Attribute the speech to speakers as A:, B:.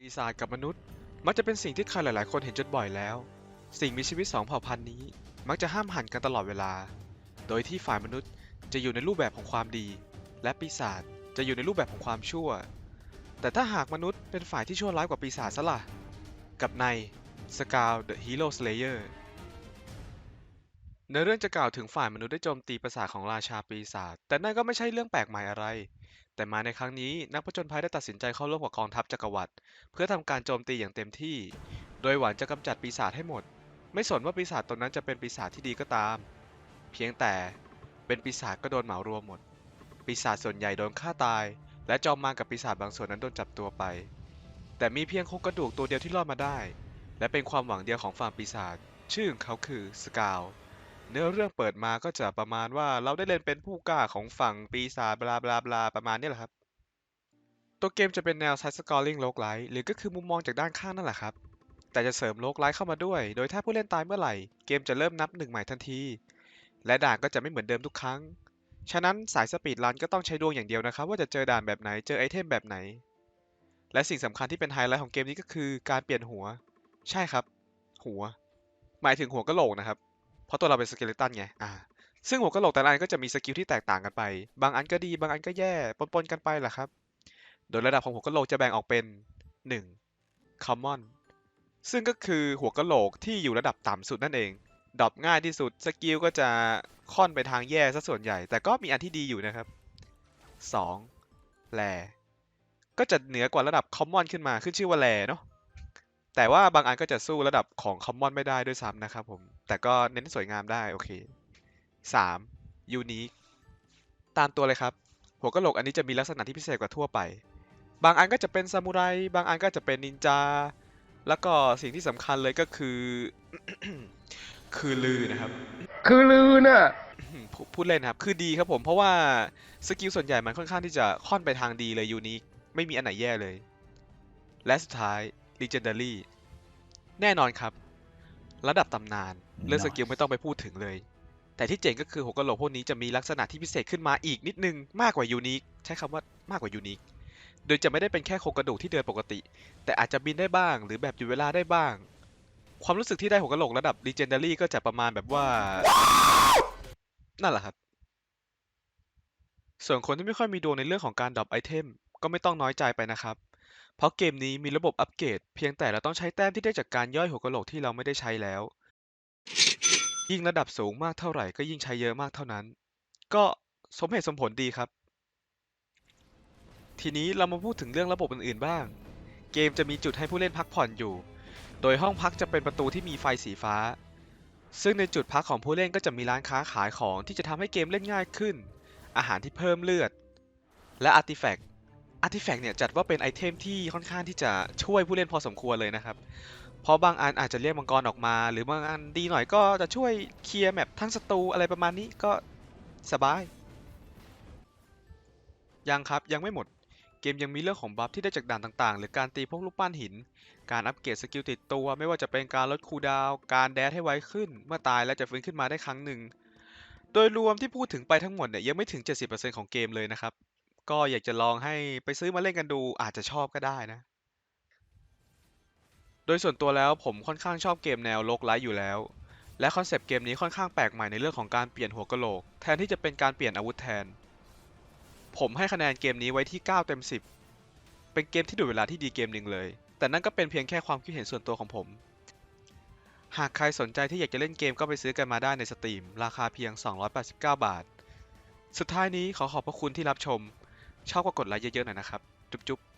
A: ปีศาจกับมนุษย์ มักจะเป็นสิ่งที่ใครหลาย ๆ คนเห็นจนบ่อยแล้ว สิ่งมีชีวิตสองเผ่าพันธุ์นี้ มักจะห้ามหันกันตลอดเวลา โดยที่ฝ่ายมนุษย์จะอยู่ในรูปแบบของความดี และปีศาจจะอยู่ในรูปแบบของความชั่ว แต่ถ้าหากมนุษย์เป็นฝ่ายที่ชั่วร้ายกว่าปีศาจซะล่ะ กับใน s c a l the Hero Slayer ในเรื่องจะกล่าวถึงฝ่ายมนุษย์ได้โจมตีปราสาทของราชาปีศาจแต่นั่นก็ไม่ใช่เรื่องแปลกใหม่อะไร แต่มาในครั้งนี้นักผจญภัยได้ตัดสินใจเข้าร่วมกับกองทัพจักรวรรดิเพื่อทำการโจมตีอย่างเต็มที่ โดยหวังจะกำจัดปีศาจให้หมด ไม่สนว่าปีศาจตนนั้นจะเป็นปีศาจที่ดีก็ตาม เพียงแต่เป็นปีศาจก็โดนเหมารวมหมด ปีศาจส่วนใหญ่โดนฆ่าตาย และจอมมารกับปีศาจบางส่วนนั้นโดนจับตัวไป แต่มีเพียงโครงกระดูกตัวเดียวที่รอดมาได้ และเป็นความหวังเดียวของฝั่งปีศาจชื่อของเขาคือสกาว เนื้อเรื่องเปิดมาก็จะประมาณว่าเราได้เล่นเป็นผู้กล้าของฝั่งปีศาจบลาบลาบลาประมาณนี้แหละครับ ตัวเกมจะเป็นแนว Side Scrolling Roguelike หรือก็คือมุมมองจากด้านข้างนั่นแหละครับ แต่จะเสริมโลกไลท์เข้ามาด้วย โดยถ้าผู้เล่นตายเมื่อไหร่ เกมจะเริ่มนับหนึ่งใหม่ทันที และด่านก็จะไม่เหมือนเดิมทุกครั้ง ฉะนั้นสายสปีดรันก็ต้องใช้ดวงอย่างเดียวนะครับ ว่าจะเจอด่านแบบไหน เจอไอเทมแบบไหน และสิ่งสำคัญที่เป็นไฮไลท์ของเกมนี้ก็คือการเปลี่ยนหัว ใช่ครับ หัว หมายถึงหัวกะโหลกนะครับ เพราะตัวเราเป็นสเกเลตันไงอ่าซึ่งหัวกะโหลกแต่ละอันก็จะมีสกิลที่แตกต่างกันไป บางอันก็ดี บางอันก็แย่ปนๆกันไปแหละครับ โดยระดับของหัวกะโหลกจะแบ่งออกเป็น 1. Common ซึ่งก็คือหัวกะโหลกที่อยู่ระดับต่ำสุดนั่นเองดรอปง่ายที่สุดสกิลก็จะค่อนไปทางแย่ซะส่วนใหญ่ แต่ก็มีอันที่ดีอยู่นะครับ 2. แลก็จะเหนือกว่าระดับ Common ขึ้นมาขึ้นชื่อว่าแลเนาะ แต่ว่าบางอันก็จะสู้ระดับของ Common ไม่ได้ด้วยซ้ำนะครับผม แต่ก็เน้นสวยงามได้ โอเค 3. Unique ตามตัวเลยครับ หัวกะโหลกอันนี้จะมีลักษณะที่พิเศษกว่าทั่วไป บางอันก็จะเป็นซามูไร บางอันก็จะเป็นนินจา แล้วก็สิ่งที่สำคัญเลยก็คือ คือลือนะครับ
B: คือลือน่ะ
A: อืมพูพูดเล่นนะครับ คือดีครับผม เพราะว่าสกิลส่วนใหญ่มันค่อนข้างที่จะค่อนไปทางดีเลยยูนิคไม่มีอันไหนแย่เลย และสุดท้าย Legendary แน่นอนครับ ระดับตำนาน เรื่องสกิลไม่ต้องไปพูดถึงเลย แต่ที่เจ๋งก็คือหัวกะโหลกพวกนี้จะมีลักษณะที่พิเศษขึ้นมาอีกนิดนึงมากกว่ายูนิคใช้คำว่ามากกว่ายูนิคโดยจะไม่ได้เป็นแค่โครงกระดูกที่เดินปกติ แต่อาจจะบินได้บ้าง หรือแบบหยุดเวลาได้บ้าง ความรู้สึกที่ได้หัวกะโหลกระดับ Legendary ก็จะประมาณแบบว่า นั่นแหละครับ ส่วนคนที่ไม่ค่อยมีดวงในเรื่องของการดรอปไอเทมก็ไม่ต้องน้อยใจไปนะครับ เพราะเกมนี้มีระบบอัปเกรดเพียงแต่เราต้องใช้แต้มที่ได้จากการย่อยหัวกะโหลกที่เราไม่ได้ใช้แล้ว ยิ่งระดับสูงมากเท่าไหร่ก็ยิ่งใช้เยอะมากเท่านั้น ก็สมเหตุสมผลดีครับ ทีนี้เรามาพูดถึงเรื่องระบบอื่นๆบ้าง เกมจะมีจุดให้ผู้เล่นพักผ่อนอยู่ โดยห้องพักจะเป็นประตูที่มีไฟสีฟ้า ซึ่งในจุดพักของผู้เล่นก็จะมีร้านค้าขายของที่จะทำให้เกมเล่นง่ายขึ้น อาหารที่เพิ่มเลือด และอาร์ติแฟกต์ อาร์ติแฟกต์เนี่ยจัดว่าเป็นไอเทมที่ค่อนข้างที่จะช่วยผู้เล่นพอสมควรเลยนะครับ เพราะบางอันอาจจะเรียกมังกรออกมา หรือบางอันดีหน่อยก็จะช่วยเคลียร์แมปทั้งศัตรูอะไรประมาณนี้ก็สบาย ยังครับยังไม่หมด เกมยังมีเรื่องของบัฟที่ได้จากด่านต่างๆ หรือการตีพวกรูปปั้นหิน การอัปเกรดสกิลติดตัว ไม่ว่าจะเป็นการลดคูดาว การแดดให้ไวขึ้น เมื่อตายแล้วจะฟื้นขึ้นมาได้ครั้งหนึ่ง โดยรวมที่พูดถึงไปทั้งหมดเนี่ยยังไม่ถึง 70%ของเกมเลยนะครับ ก็อยากจะลองให้ไปซื้อมาเล่นกันดู อาจจะชอบก็ได้นะ โดยส่วนตัวแล้วผมค่อนข้างชอบเกมแนวโลกไลท์อยู่แล้ว และคอนเซปต์เกมนี้ค่อนข้างแปลกใหม่ในเรื่องของการเปลี่ยนหัวกะโหลก แทนที่จะเป็นการเปลี่ยนอาวุธแทน ผมให้คะแนนเกมนี้ไว้ที่ 9 เต็ม 10 เป็นเกมที่ดูเวลาที่ดีเกมหนึ่งเลย แต่นั่นก็เป็นเพียงแค่ความคิดเห็นส่วนตัวของผม หากใครสนใจที่อยากจะเล่นเกมก็ไปซื้อกันมาได้ในสตรีมราคาเพียง 289 บาทสุดท้ายนี้ขอขอบพระคุณที่รับชม ชอบก็กดไลค์เยอะๆหน่อยนะครับ จุ๊บๆ